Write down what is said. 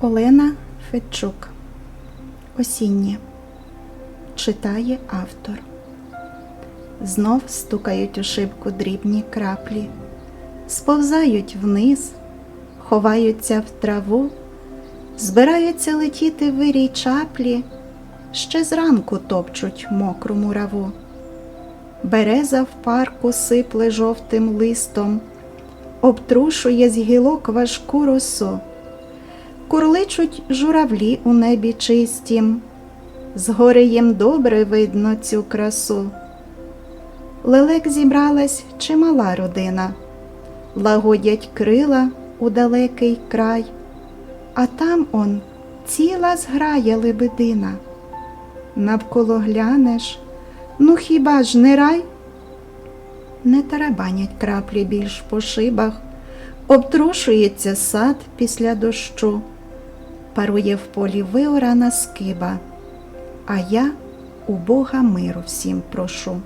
Олена Федчук. Осіннє. Читає автор. Знов стукають у шибку дрібні краплі, сповзають вниз, ховаються в траву, збираються летіти вирій чаплі, ще зранку топчуть мокру мураву. Береза в парку сипле жовтим листом, обтрушує з гілок важку росу. Курличуть журавлі у небі чистім, згори їм добре видно цю красу. Лелек зібралась чимала родина, лагодять крила у далекий край, а там он ціла зграя лебедина. Навколо глянеш, ну хіба ж не рай? Не тарабанять краплі більш по шибах, обтрушується сад після дощу, парує в полі виорана скиба, а я у Бога миру всім прошу.